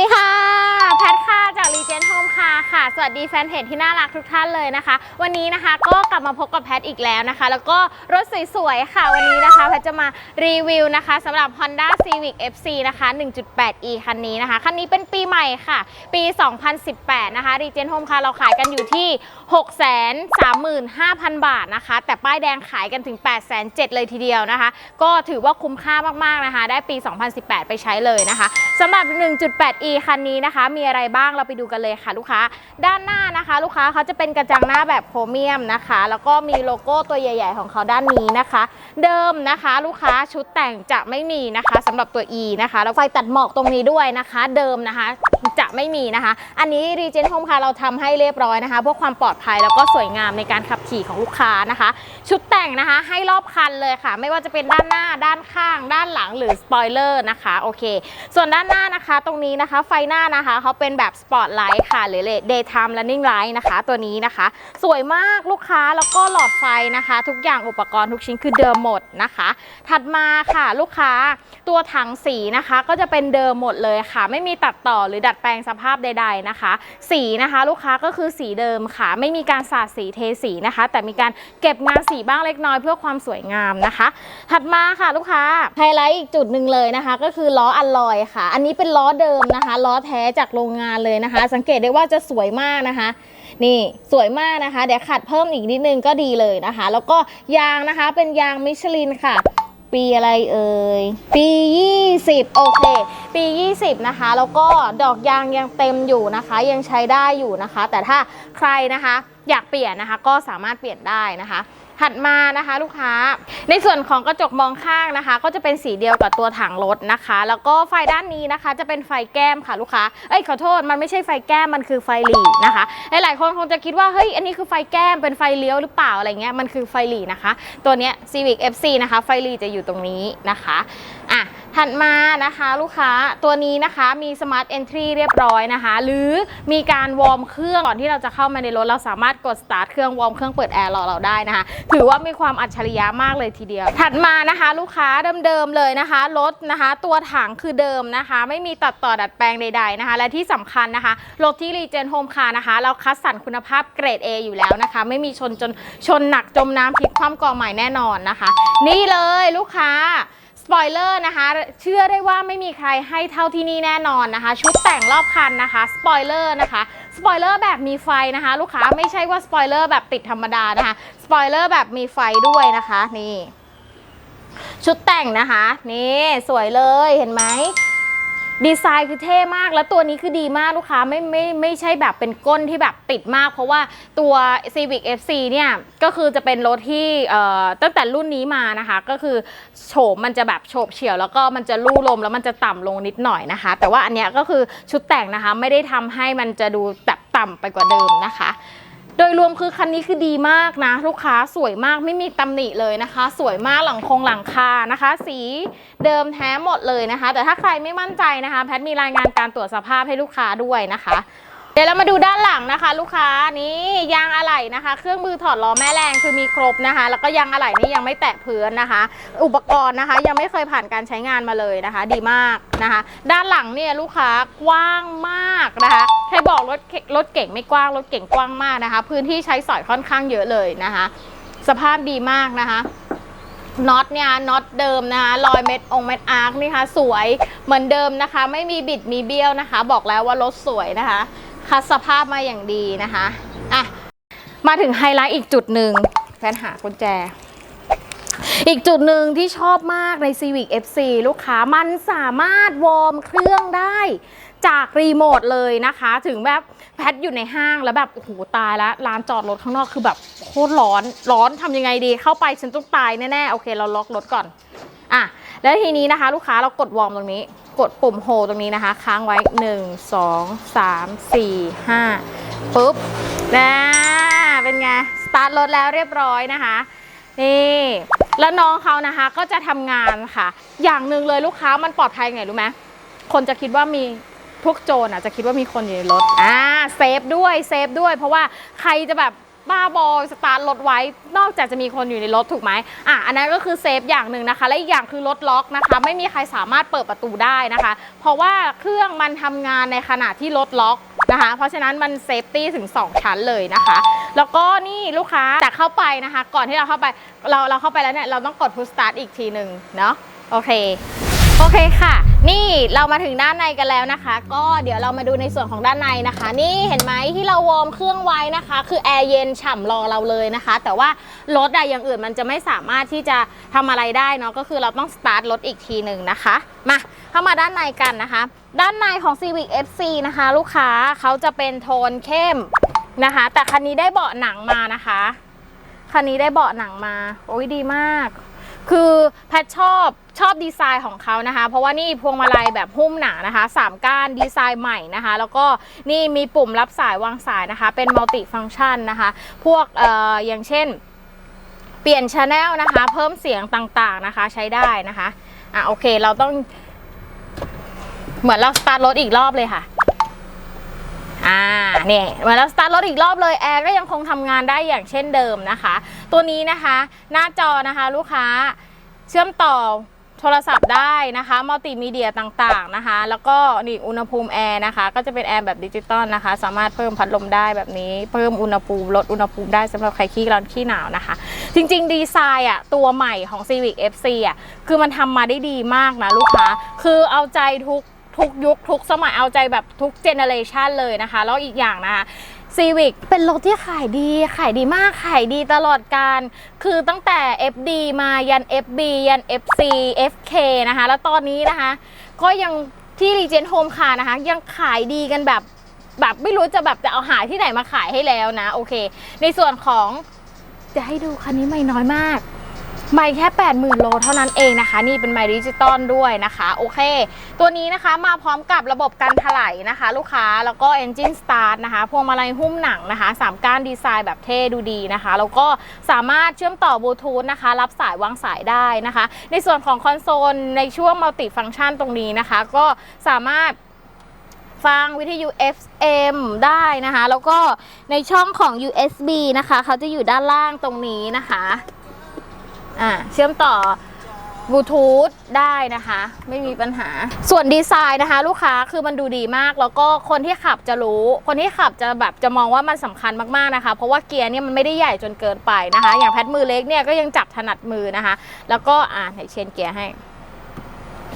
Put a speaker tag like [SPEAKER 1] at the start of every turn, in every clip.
[SPEAKER 1] ดีค่ะ สวัสดีแฟนเพจที่น่ารักทุกท่านเลยนะคะ วันนี้นะคะก็กลับมาพบกับแพทอีกแล้วนะคะ แล้วก็รถสวยๆค่ะ วันนี้นะคะแพทจะมารีวิวนะคะสำหรับ Honda Civic FC นะคะ 1.8e คันนี้นะคะ คันนี้เป็นปีใหม่ค่ะ ปี 2018 นะคะรีเจนโฮมคาเราขายกันอยู่ที่ 635,000 บาทนะคะ แต่ป้ายแดงขายกันถึง 807,000เลยทีเดียวนะคะ ก็ถือว่าคุ้มค่ามากๆนะคะ ได้ปี 2018 ไปใช้เลยนะคะสำหรับ 1.8e คันนี้นะคะ มีอะไรบ้างเราไปดูกันเลยค่ะลูกค้าด้านหน้านะคะ ลูกค้าเขาจะเป็นกระจังหน้าแบบโครเมียมนะคะ แล้วก็มีโลโก้ตัวใหญ่ ๆ ของเขาด้านนี้นะคะ เดิมนะคะ ลูกค้าชุดแต่งจะไม่มีนะคะสำหรับตัว E นะคะแล้วไฟตัดหมอกตรงนี้ด้วยนะคะ เดิมนะคะจะไม่มีนะคะ อันนี้รีเจน Home ค่ะเราทำให้เรียบร้อยนะคะเพื่อความปลอดภัยแล้วก็สวยงามในการขับขี่ของลูกค้านะคะ ชุดแต่งนะคะ ให้รอบคันเลยค่ะ ไม่ว่าจะเป็นด้านหน้าด้านข้าง ด้านหลังหรือสปอยเลอร์นะคะโอเค ส่วนด้านหน้านะคะตรงนี้นะคะ ไฟหน้านะคะเขาเป็นแบบสปอตไลท์ค่ะหรือเลยเดท time running light นะคะ ตัวนี้นะคะ สวยมากลูกค้าแล้วก็หลอดไฟนะคะ ทุกอย่างอุปกรณ์ทุกชิ้นคือเดิมหมดนะคะ ถัดมาค่ะลูกค้าตัวถังสีนะคะ ก็จะเป็นเดิมหมดเลยค่ะ ไม่มีตัดต่อหรือดัดแปลงสภาพใด ๆนะคะ สีนะคะลูกค้าก็คือสีเดิมค่ะ ไม่มีการสาดสีเทสีนะคะ แต่มีการเก็บงานสีบ้างเล็กน้อยเพื่อความสวยงามนะคะ ถัดมาค่ะลูกค้าไฮไลท์อีกจุดหนึ่งเลยนะคะ ก็คือล้ออัลลอยค่ะ อันนี้เป็นล้อเดิมนะคะล้อแท้จากโรงงานเลยนะคะ สังเกตได้ว่าจะสวยมากนะคะ นี่สวยมากนะคะ เดี๋ยวขัดเพิ่มอีกนิดนึงก็ดีเลยนะคะ แล้วก็ยางนะคะเป็นยางมิชลินค่ะ ปีอะไรเอ่ยปี 20 โอเค ปี 20 นะคะ แล้วก็ดอกยางยังเต็มอยู่นะคะ ยังใช้ได้อยู่นะคะ แต่ถ้าใครนะคะอยากเปลี่ยนนะคะก็สามารถเปลี่ยนได้นะคะ ถัดมานะคะลูกค้า ในส่วนของกระจกมองข้างนะคะ ก็จะเป็นสีเดียวกับตัวถังรถนะคะ แล้วก็ไฟด้านนี้นะคะ จะเป็นไฟแก้มค่ะลูกค้า เอ้ยขอโทษมันไม่ใช่ไฟแก้มมันคือไฟหลีนะคะ หลายๆคนคงจะคิดว่าเฮ้ยอันนี้คือไฟแก้มเป็นไฟเลี้ยวหรือเปล่าอะไรเงี้ยมันคือไฟหลีนะคะ ตัวเนี้ย Civic FC นะคะ ไฟหลีจะอยู่ตรงนี้นะคะ อะถัดมานะคะลูกค้าตัวนี้นะคะมี Smart Entry เรียบร้อยนะคะ หรือมีการวอร์มเครื่องก่อนที่เราจะเข้ามาในรถ เราสามารถกด start เครื่องวอร์มเครื่องเปิดแอร์รอเราได้นะคะ ถือว่ามีความอัจฉริยะมากเลยทีเดียว ถัดมานะคะลูกค้าเดิมๆเลยนะคะรถนะคะ ตัวถังคือเดิมนะคะ ไม่มีตัดต่อดัดแปลงใด ๆนะคะ และที่สำคัญนะคะรถที่รีเจนโฮมคาร์นะคะ เราคัดสรรคุณภาพเกรด A อยู่แล้วนะคะ ไม่มีชนจนชนหนักจมน้ำพลิกคว่ำกองใหม่แน่นอนนะคะ นี่เลยลูกค้า สปอยเลอร์นะคะ เชื่อได้ว่าไม่มีใครให้เท่าที่นี่แน่นอนนะคะ ชุดแต่งรอบคันนะคะสปอยเลอร์นะคะสปอยเลอร์แบบมีไฟนะคะ ลูกค้าไม่ใช่ว่าสปอยเลอร์แบบติดธรรมดานะคะสปอยเลอร์แบบมีไฟด้วยนะคะนี่ ชุดแต่งนะคะ นี่สวยเลยเห็นไหม ดีไซน์คือเท่มากแล้วตัวนี้คือดีมากลูกค้าไม่ไม่ไม่ใช่แบบเป็นก้นที่แบบติดมาก เพราะว่าตัว Civic FC เนี่ยก็คือจะเป็นรถที่ตั้งแต่รุ่นนี้มานะคะ ก็คือโฉมมันจะแบบโฉบเฉี่ยว แล้วก็มันจะลู่ลมแล้วมันจะต่ำลงนิดหน่อยนะคะ แต่ว่าอันเนี้ยก็คือชุดแต่งนะคะไม่ได้ทำให้มันจะดูแบบต่ำไปกว่าเดิมนะคะ โดยรวมคือคันนี้คือดีมากนะ ลูกค้าสวยมากไม่มีตำหนิเลยนะคะ สวยมากหลังคงหลังคานะคะ สีเดิมแท้หมดเลยนะคะ แต่ถ้าใครไม่มั่นใจนะคะ แพทมีรายงานการตรวจสภาพให้ลูกค้าด้วยนะคะ เดี๋ยวเรามาดูด้านหลังนะคะ ลูกค้านี่ยางอะไหล่นะคะ เครื่องมือถอดล้อแม่แรงคือมีครบนะคะ แล้วก็ยางอะไหล่นี่ยังไม่แตะพื้นนะคะ อุปกรณ์นะคะ ยังไม่เคยผ่านการใช้งานมาเลยนะคะ ดีมากนะคะ ด้านหลังเนี่ยลูกค้ากว้างมากนะคะใครบอกรถรถเก่งไม่กว้างรถเก่งกว้างมากนะคะ พื้นที่ใช้สอยค่อนข้างเยอะเลยนะคะ สภาพดีมากนะคะน็อตเนี่ยน็อตเดิมนะคะรอยเม็ดองเม็ดอาร์คนี่ค่ะสวยเหมือนเดิมนะคะ ไม่มีบิดมีเบี้ยวนะคะ บอกแล้วว่ารถสวยนะคะ คัดสภาพมาอย่างดีนะคะ อะ มาถึงไฮไลท์อีกจุดหนึ่งแฟนหากุญแจ อีกจุดหนึ่งที่ชอบมากใน Civic FC ลูกค้ามันสามารถวอร์มเครื่องได้จากรีโมทเลยนะคะ ถึงแบบแพทอยู่ในห้างแล้วแบบโอ้โหตายแล้วลานจอดรถข้างนอกคือแบบโคตรร้อน ร้อนทำยังไงดี เข้าไปฉันต้องตายแน่ๆ โอเค เราล็อกรถก่อน อะ แล้วทีนี้นะคะ ลูกค้าเรากดวอร์มตรงนี้ กดปุ่มโฮตรงนี้นะคะ ค้างไว้ 1 2 3 4 5ปุ๊บนะเป็นไง สตาร์ทรถแล้วเรียบร้อยนะคะนี่แล้วน้องเขานะคะก็จะทำงานค่ะ อย่างหนึ่งเลยลูกค้ามันปลอดภัยไงรู้ไหมคนจะคิดว่ามีพวกโจรอะจะคิดว่ามีคนอยู่ในรถอ่าเซฟด้วยเซฟด้วย เพราะว่าใครจะแบบ บ้าบอสตาร์ทรถไว้ นอกจากจะมีคนอยู่ในรถถูกไหมอะอันนั้นก็คือเซฟอย่างหนึ่งนะคะ และอีกอย่างคือรถล็อกนะคะ ไม่มีใครสามารถเปิดประตูได้นะคะ เพราะว่าเครื่องมันทำงานในขณะที่รถล็อกนะคะ เพราะฉะนั้นมันเซฟตี้ถึง 2 ชั้นเลยนะคะ แล้วก็นี่ลูกค้าจะเข้าไปนะคะ ก่อนที่เราเข้าไปเราเราเข้าไปแล้วเนี่ยเราต้องกด push start อีกทีหนึ่งเนาะโอเค โอเคค่ะ นี่เรามาถึงด้านในกันแล้วนะคะ ก็เดี๋ยวเรามาดูในส่วนของด้านในนะคะ นี่เห็นไหมที่เราวอร์มเครื่องไว้นะคะ คือแอร์เย็นฉ่ำรอเราเลยนะคะ แต่ว่ารถอะอย่างอื่นมันจะไม่สามารถที่จะทำอะไรได้เนาะก็คือเราต้องสตาร์ทรถอีกทีหนึ่งนะคะ มาเข้ามาด้านในกันนะคะ ด้านในของ Civic FC นะคะ ลูกค้าเขาจะเป็นโทนเข้มนะคะ แต่คันนี้ได้เบาะหนังมานะคะคันนี้ได้เบาะหนังมา โอ้ยดีมาก คือแพทชอบชอบดีไซน์ของเขานะคะ เพราะว่านี่พวงมาลัยแบบหุ้มหนานะคะสามก้านดีไซน์ใหม่นะคะ แล้วก็นี่มีปุ่มรับสายวางสายนะคะ เป็นมัลติฟัง c t ชันนะคะ พวกเอ่ออย่างเช่น เปลี่ยนชแนลนะคะ เพิ่มเสียงต่างๆนะคะใช้ได้นะคะอะโอเคเราต้อง เหมือนเราสตาร์ทรถอีกรอบเลยค่ะ อ่าเนี่ยเหมือนเราสตาร์ทรถอีกรอบเลยแอร์ก็ยังคงทำงานได้อย่างเช่นเดิมนะคะ ตัวนี้นะคะหน้าจอนะคะลูกค้าเชื่อมต่อโทรศัพท์ได้นะคะมัลติมีเดียต่างๆนะคะ แล้วก็นี่อุณหภูมิแอร์นะคะ ก็จะเป็นแอร์แบบดิจิตอลนะคะ สามารถเพิ่มพัดลมได้แบบนี้ เพิ่มอุณหภูมิลดอุณหภูมิได้สำหรับใครขี้ร้อนขี้หนาวนะคะ จริงๆ ดีไซน์อะตัวใหม่ของ Civic FC อะคือมันทำมาได้ดีมากนะลูกค้า คือเอาใจทุก ทุกยุคทุกสมัยเอาใจแบบทุกเจเนอเรชันเลยนะคะ แล้วอีกอย่างนะคะซีวิกเป็นรถที่ขายดีขายดีมากขายดีตลอดการ คือตั้งแต่ FD มายัน FB ยัน FC FK นะคะ แล้วตอนนี้นะคะ ก็ยังที่รีเจนโฮมคานะคะ ยังขายดีกันแบบแบบไม่รู้จะแบบจะเอาหาที่ไหนมาขายให้แล้วนะ โอเค ในส่วนของจะให้ดูคันนี้ไม่น้อยมาก ไม่แค่ 80,000 โลเท่านั้นเองนะคะ นี่เป็นไมค์ดิจิตอลด้วยนะคะ โอเค ตัวนี้นะคะมาพร้อมกับระบบการถลายนะคะ ลูกค้าแล้วก็ Engine Start นะคะ พวงมาลัยหุ้มหนังนะคะสามก้านดีไซน์แบบเท่ดูดีนะคะ แล้วก็สามารถเชื่อมต่อบลูทูธนะคะ รับสายวางสายได้นะคะ ในส่วนของคอนโซลในช่วงมัลติฟัง c t ชันตรงนี้นะคะ ก็สามารถฟังวิทยุ FM ได้นะคะ แล้วก็ในช่องของ USB นะคะ เขาจะอยู่ด้านล่างตรงนี้นะคะ อ่าเชื่อมต่อบลูทูธได้นะคะ ไม่มีปัญหา ส่วนดีไซน์นะคะ ลูกค้าคือมันดูดีมาก แล้วก็คนที่ขับจะรู้ คนที่ขับจะแบบจะมองว่ามันสำคัญมากๆนะคะ เพราะว่าเกียร์เนี่ยมันไม่ได้ใหญ่จนเกินไปนะคะ อย่างแพทมือเล็กเนี่ยก็ยังจับถนัดมือนะคะ แล้วก็อ่าให้เชนเกียร์ให้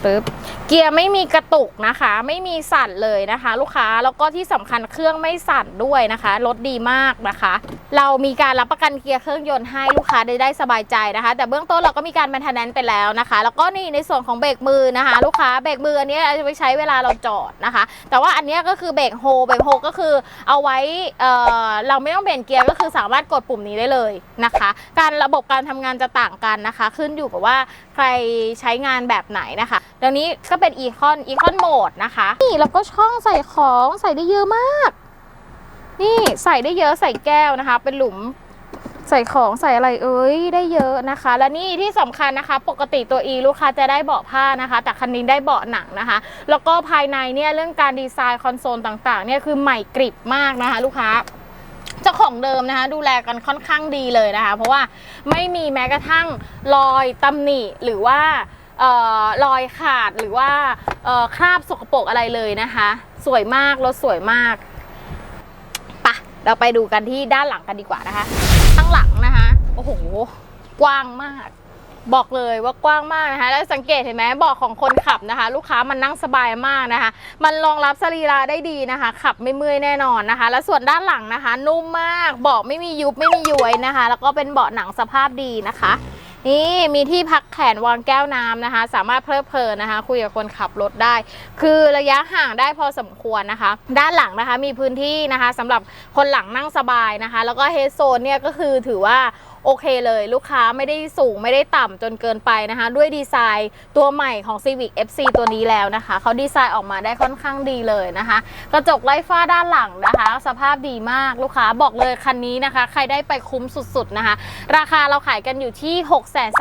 [SPEAKER 1] ปึ๊บเกียร์ไม่มีกระตุกนะคะ ไม่มีสั่นเลยนะคะ ลูกค้าแล้วก็ที่สำคัญเครื่องไม่สั่นด้วยนะคะรถดีมากนะคะ เรามีการรับประกันเกียร์เครื่องยนต์ให้ลูกค้าได้ได้สบายใจนะคะ แต่เบื้องต้นเราก็มีการแมนทนแนนไปแล้วนะคะ แล้วก็นี่ในส่วนของเบรกมือนะคะ ลูกค้าเบรกมืออันนี้เราจะไปใช้เวลาเราจอดนะคะ แต่ว่าอันนี้ก็คือเบรกโฮเบรกโฮก็คือเอาไว้เอ่อเราไม่ต้องเปลี่ยนเกียร์ก็คือสามารถกดปุ่มนี้ได้เลยนะคะ การระบบการทำงานจะต่างกันนะคะ ขึ้นอยู่กับว่าใครใช้งานแบบไหนนะคะ ตรงนี้ก็เป็นอีคอนอีคอนโหมดนะคะ นี่แล้วก็ช่องใส่ของใส่ได้เยอะมาก นี่ใส่ได้เยอะใส่แก้วนะคะ เป็นหลุมใส่ของใส่อะไรเอ้ยได้เยอะนะคะ และนี่ที่สำคัญนะคะ ปกติตัว E ลูกค้าจะได้เบาะผ้านะคะ แต่คันนี้ได้เบาะหนังนะคะ แล้วก็ภายในเนี่ยเรื่องการดีไซน์คอนโซลต่างๆเนี่ยคือใหม่กริบมากนะคะ ลูกค้าเจ้าของเดิมนะคะ ดูแลกันค่อนข้างดีเลยนะคะ เพราะว่าไม่มีแม้กระทั่งรอยตำหนิหรือว่า รอยขาดหรือว่าคราบสกปรกอะไรเลยนะคะ สวยมากรถสวยมากปะเราไปดูกันที่ด้านหลังกันดีกว่านะคะข้างหลังนะคะโอ้โหกว้างมาก บอกเลยว่ากว้างมากนะคะ แล้วสังเกตเห็นไหมเบอกของคนขับนะคะ ลูกค้ามันนั่งสบายมากนะคะ มันรองรับสรีระได้ดีนะคะ ขับไม่เมื่อยแน่นอนนะคะ แล้วส่วนด้านหลังนะคะ นุ่มมากเบาะไม่มียุบไม่มีย้วยนะคะ แล้วก็เป็นเบาะหนังสภาพดีนะคะ นี่มีที่พักแขนวางแก้วน้ำนะคะ สามารถเพลิดเพลินนะคะ คุยกับคนขับรถได้ คือระยะห่างได้พอสมควรนะคะ ด้านหลังนะคะมีพื้นที่นะคะสำหรับคนหลังนั่งสบายนะคะ แล้วก็เฮดโซนเนี่ยก็คือถือว่า โอเคเลยลูกค้าไม่ได้สูงไม่ได้ต่ำจนเกินไปนะคะ ด้วยดีไซน์ตัวใหม่ของ Civic FC ตัวนี้แล้วนะคะเขาดีไซน์ออกมาได้ค่อนข้างดีเลยนะคะ กระจกไล่ฟ้าด้านหลังนะคะ สภาพดีมากลูกค้าบอกเลยคันนี้นะคะ ใครได้ไปคุ้มสุดๆนะคะ ราคาเราขายกันอยู่ที่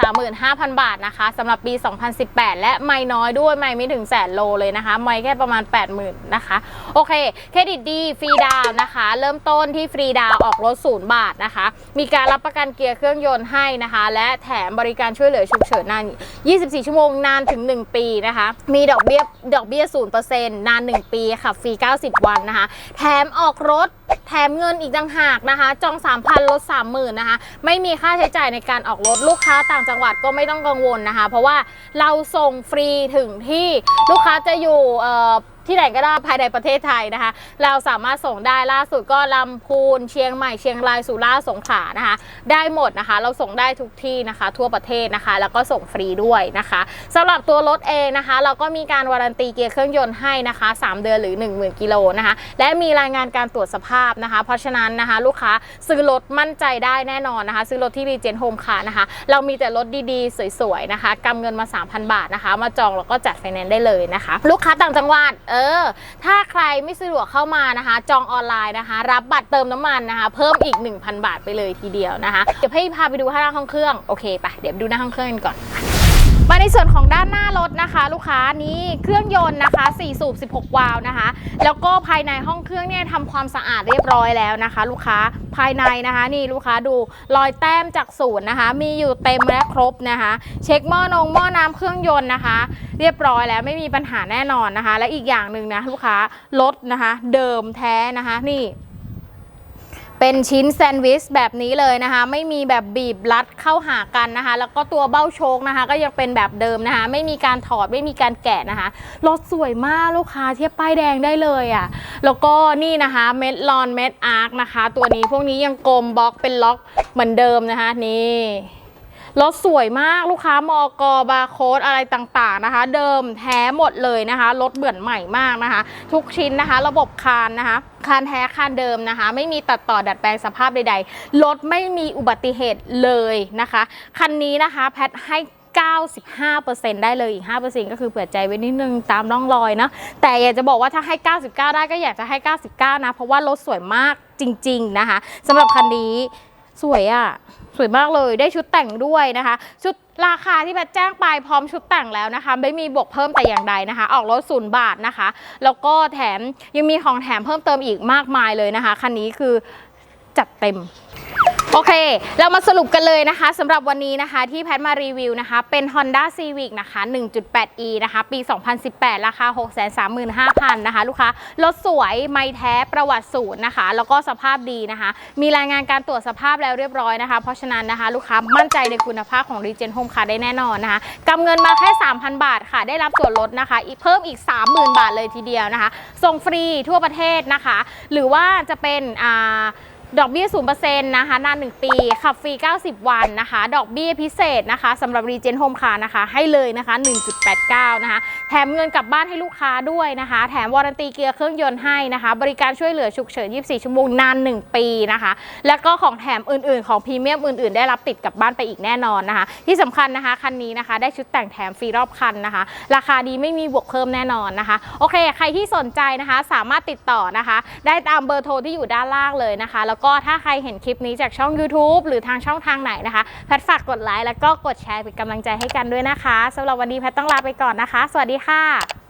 [SPEAKER 1] 635,000 บาทนะคะสำหรับปี 2018 และไม่น้อยด้วยไม่ไม่ถึงแสนโลเลยนะคะ ไม่แค่ประมาณ 80,000นะคะโอเคเครดิตดีฟรีดาวนะคะ เริ่มต้นที่ฟรีดาวออกรถศูนย์บาทนะคะ มีการรับประกันเกียร์เครื่องยนต์ให้นะคะ และแถมบริการช่วยเหลือฉุกเฉินนาน 24 ชั่วโมงนานถึง 1 ปีนะคะ มีดอกเบี้ยดอกเบี้ย 0%นาน 1 ปีค่ะฟรี 90 วันนะคะ แถมออกรถแถมเงินอีกต่างหากนะคะ จอง 3,000ลด30,000นะคะ ไม่มีค่าใช้จ่ายในการออกรถลูกค้าต่างจังหวัดก็ไม่ต้องกังวลนะคะ เพราะว่าเราส่งฟรีถึงที่ลูกค้าจะอยู่ ที่ไหนก็ได้ภายในประเทศไทยนะคะ เราสามารถส่งได้ล่าสุดก็ลำพูนเชียงใหม่เชียงรายสุราษฎร์สงขลานะคะ ได้หมดนะคะ เราส่งได้ทุกที่นะคะ ทั่วประเทศนะคะ แล้วก็ส่งฟรีด้วยนะคะสำหรับตัวรถเองนะคะ เราก็มีการวารันตีเกียร์เครื่องยนต์ให้นะคะ 3 เดือนหรือ 10,000กิโลนะคะและมีรายงานการตรวจสภาพนะคะ เพราะฉะนั้นนะคะ ลูกค้าซื้อรถมั่นใจได้แน่นอนนะคะ ซื้อรถที่รีเจนโฮมคาร์นะคะ เรามีแต่รถดีๆ สวยๆนะคะกำเงินมา 3,000 บาทนะคะ มาจองแล้วก็จัดไฟแนนซ์ได้เลยนะคะ ลูกค้าต่างจังหวัดเออ ถ้าใครไม่สะดวกเข้ามานะคะ จองออนไลน์นะคะ รับบัตรเติมน้ำมันนะคะ เพิ่มอีก 1,000 บาทไปเลยทีเดียวนะคะ เดี๋ยวพี่พาไปดูข้างหน้าห้องเครื่อง โอเคปะเดี๋ยวไปดูหน้าห้องเครื่องกันก่อน มาในส่วนของด้านหน้ารถนะคะ ลูกค้านี้เครื่องยนต์นะคะ 4 สูบ 16 วาล์วนะคะ แล้วก็ภายในห้องเครื่องเนี่ยทำความสะอาดเรียบร้อยแล้วนะคะ ลูกค้าภายในนะคะ นี่ลูกค้าดูรอยแต้มจากศูนย์นะคะ มีอยู่เต็มและครบนะคะ เช็คหม้อนงหม้อน้ำเครื่องยนต์นะคะ เรียบร้อยแล้วไม่มีปัญหาแน่นอนนะคะ และอีกอย่างหนึ่งนะลูกค้ารถนะคะ เดิมแท้นะคะ นี่ เป็นชิ้นแซนด์วิชแบบนี้เลยนะคะ ไม่มีแบบบีบรัดเข้าหากันนะคะ แล้วก็ตัวเบ้าโชกนะคะ ก็ยังเป็นแบบเดิมนะคะ ไม่มีการถอดไม่มีการแกะนะคะรถสวยมากลูกค้าเทียบป้ายแดงได้เลยอะ่ะแล้วก็นี่นะคะเม็ดลอนเม็ดอาร์คนะคะ ตัวนี้พวกนี้ยังกลมบล็อกเป็นล็อกเหมือนเดิมนะคะนี่ รถสวยมากลูกค้ามอกบาร์โค้ดอะไรต่างๆนะคะ เดิมแท้หมดเลยนะคะรถเบื่อนใหม่มากนะคะ ทุกชิ้นนะคะ ระบบคานนะคะคานแท้คานเดิมนะคะ ไม่มีตัดต่อดัดแปลงสภาพใดๆรถไม่มีอุบัติเหตุเลยนะคะคันนี้นะคะแพทให้95%ได้เลยอีก 5%ก็คือเผื่อใจไว้นิดนึงตามร่องรอยนะ แต่อยากจะบอกว่าถ้าให้ 99 ได้ก็อยากจะให้ 99 นะ เพราะว่ารถสวยมากจริง ๆ นะคะสำหรับคันนี้ สวยอะ่ะ สวยมากเลยได้ชุดแต่งด้วยนะคะ ชุดราคาที่แพทแจ้งไปพร้อมชุดแต่งแล้วนะคะ ไม่มีบวกเพิ่มแต่อย่างใดนะคะ ออกรถศูนย์บาทนะคะ แล้วก็แถมยังมีของแถมเพิ่มเติมอีกมากมายเลยนะคะ คันนี้คือจัดเต็ม โอเค เรามาสรุปกันเลยนะคะสำหรับวันนี้นะคะที่แพทมารีวิวนะคะ เป็น Honda Civic นะคะ 1.8e นะคะ ปี 2018 ราคา 635,000 นะคะ ลูกค้ารถสวยไม่แท้ประวัติศูนย์นะคะ แล้วก็สภาพดีนะคะ มีรายงานการตรวจสภาพแล้วเรียบร้อยนะคะ เพราะฉะนั้นนะคะ ลูกค้ามั่นใจในคุณภาพของ Regen Home Car ได้แน่นอนนะคะกำเงินมาแค่ 3,000 บาทค่ะ ได้รับส่วนลดนะคะเพิ่มอีก 30,000 บาทเลยทีเดียวนะคะส่งฟรีทั่วประเทศนะคะ หรือว่าจะเป็นอ่า ดอกเบี้ย0%นะคะ นาน 1 ปี ขับฟรี 90 วันนะคะ ดอกเบี้ยพิเศษนะคะสำหรับ Regen Home Car นะคะ ให้เลยนะคะ 1.89 นะคะ แถมเงินกลับบ้านให้ลูกค้าด้วยนะคะ แถมวารันตีเกียร์เครื่องยนต์ให้นะคะ บริการช่วยเหลือฉุกเฉิน 24 ชั่วโมง นาน 1 ปีนะคะ แล้วก็ของแถมอื่น ๆ ของพรีเมียมอื่น ๆ ได้รับติดกลับบ้านไปอีกแน่นอนนะคะ ที่สำคัญนะคะ คันนี้นะคะ ได้ชุดแต่งแถมฟรีรอบคันนะคะ ราคาดีไม่มีบวกเพิ่มแน่นอนนะคะ โอเค ใครที่สนใจนะคะ สามารถติดต่อนะคะ ได้ตามเบอร์โทรที่อยู่ด้านล่างเลยนะคะแล้วก็ถ้าใครเห็นคลิปนี้จากช่อง YouTube หรือทางช่องทางไหนนะคะ แพทฝากกดไลค์แล้วก็กดแชร์เป็นกำลังใจให้กันด้วยนะคะสำหรับวันนี้แพทต้องลาไปก่อนนะคะ สวัสดีค่ะ